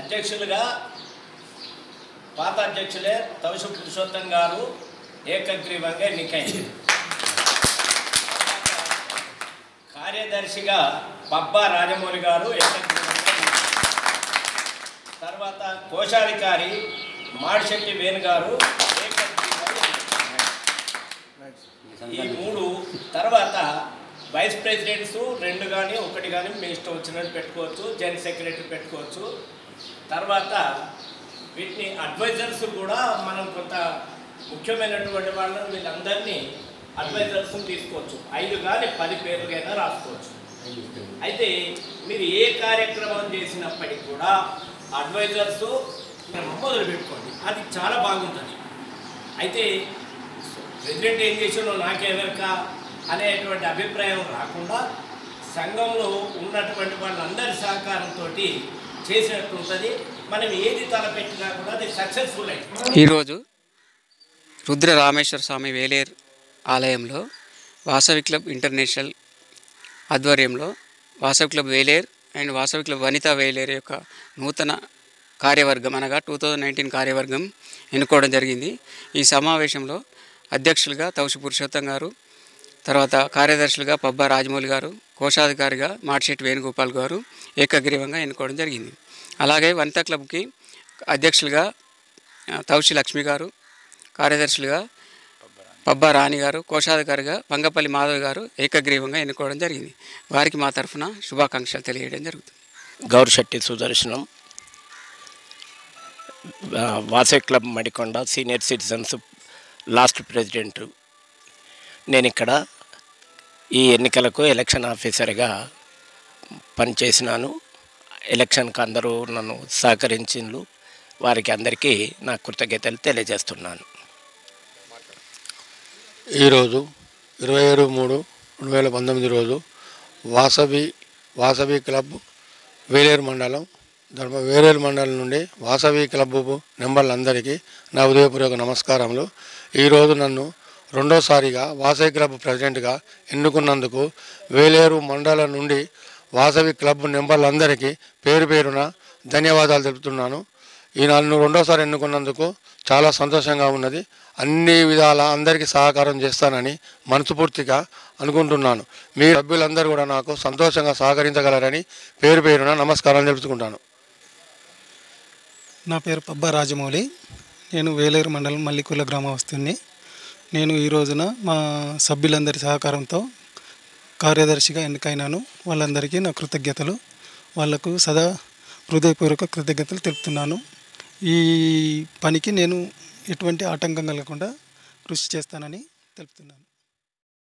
అధ్యక్షులుగా పాత అధ్యక్షులే తవసు పురుషోత్తం గారు ఏకగ్రీవంగా ఎన్నికైంది. కార్యదర్శిగా పబ్బా రాజమౌళి గారు తర్వాత కోశాధికారి మాడిశెట్టి వేణు గారు ఈ మూడు తర్వాత వైస్ ప్రెసిడెంట్స్ రెండు కానీ ఒకటి కానీ మీ ఇష్టం వచ్చినట్టు పెట్టుకోవచ్చు జనరల్ సెక్రటరీ పెట్టుకోవచ్చు. తర్వాత వీటిని అడ్వైజర్స్ కూడా మనం కొంత ముఖ్యమైనటువంటి వాళ్ళని వీళ్ళందరినీ అడ్వైజర్స్ తీసుకోవచ్చు. ఐదు కానీ పది పేర్లకైనా రాసుకోవచ్చు. అయితే మీరు ఏ కార్యక్రమం చేసినప్పటికీ కూడా అడ్వైజర్స్ మొదలు పెట్టుకోండి. అది చాలా బాగుంటుంది. అయితే ప్రెసిడెంట్ ఏం చేసాడో నాకెవరక అనేటువంటి అభిప్రాయం రాకుండా సంఘంలో ఉన్నటువంటి వాళ్ళందరి సహకారంతో చేసినట్టు ఉంటుంది. మనం ఏది తలపెట్టినా కూడా అది సక్సెస్ఫుల్ అయింది ఈరోజు రుద్ర రామేశ్వర స్వామి వేలేర్ ఆలయంలో వాసవి క్లబ్ ఇంటర్నేషనల్ ఆధ్వర్యంలో Vasavi club Velair and Vasavi club Vanitha Velair యొక్క నూతన కార్యవర్గం అనగా టూ థౌజండ్ నైన్టీన్ కార్యవర్గం ఎన్నుకోవడం జరిగింది. ఈ సమావేశంలో అధ్యక్షులుగా తౌసి పురుషోత్తం గారు తర్వాత కార్యదర్శులుగా పబ్బా రాజమౌళి గారు కోశాధికారిగా మాటిశెట్టి వేణుగోపాల్ గారు ఏకగ్రీవంగా ఎన్నుకోవడం జరిగింది. అలాగే వనితా క్లబ్కి అధ్యక్షులుగా ఆ, తౌసి లక్ష్మి గారు కార్యదర్శులుగా పబ్బా రాణి గారు కోశాధికారిగా వంగపల్లి మాధవ్ గారు ఏకగ్రీవంగా ఎన్నుకోవడం జరిగింది. వారికి మా తరఫున శుభాకాంక్షలు తెలియడం జరుగుతుంది. Gourisetti Sudarshanam వాసే club Madikonda senior citizens last president. నేను ఇక్కడ ఈ ఎన్నికలకు ఎలక్షన్ ఆఫీసర్గా పనిచేసినాను. ఎలక్షన్కి అందరూ నన్ను సహకరించిండ్రు వారికి అందరికీ నా కృతజ్ఞతలు తెలియజేస్తున్నాను. ఈరోజు ఇరవై ఏడు మూడు రెండు వేల పంతొమ్మిది రోజు వాసవి వాసవి క్లబ్ వేలేరు మండలం ధర్మ వేలేరు మండలం నుండి వాసవి క్లబ్ నెంబర్లందరికీ నా ఉదయపూర్వక నమస్కారములు. ఈరోజు నన్ను రెండోసారిగా వాసవి క్లబ్ ప్రెసిడెంట్గా ఎన్నుకున్నందుకు వేలేరు మండలం నుండి వాసవి క్లబ్ నెంబర్లందరికీ పేరు పేరున ధన్యవాదాలు తెలుపుతున్నాను. ఈ నన్ను రెండోసారి ఎన్నుకున్నందుకు చాలా సంతోషంగా ఉన్నది. అన్ని విధాల అందరికీ సహకారం చేస్తానని మనస్ఫూర్తిగా అనుకుంటున్నాను. మీ సభ్యులందరూ కూడా నాకు సంతోషంగా సహకరించగలరని పేరు పేరున నమస్కారాలు తెలుపుకుంటాను. నా పేరు పబ్బా రాజమౌళి. నేను వేలేరు మండలం మల్లికూల గ్రామవస్తుని నేను ఈ రోజున మా సభ్యులందరి సహకారంతో కార్యదర్శిగా ఎన్నికైనాను. వాళ్ళందరికీ నా కృతజ్ఞతలు. వాళ్ళకు సదా హృదయపూర్వక కృతజ్ఞతలు తెలుపుతున్నాను. ఈ పనికి నేను ఎటువంటి ఆటంకం కలగకుండా కృషి చేస్తానని తెలుపుతున్నాను.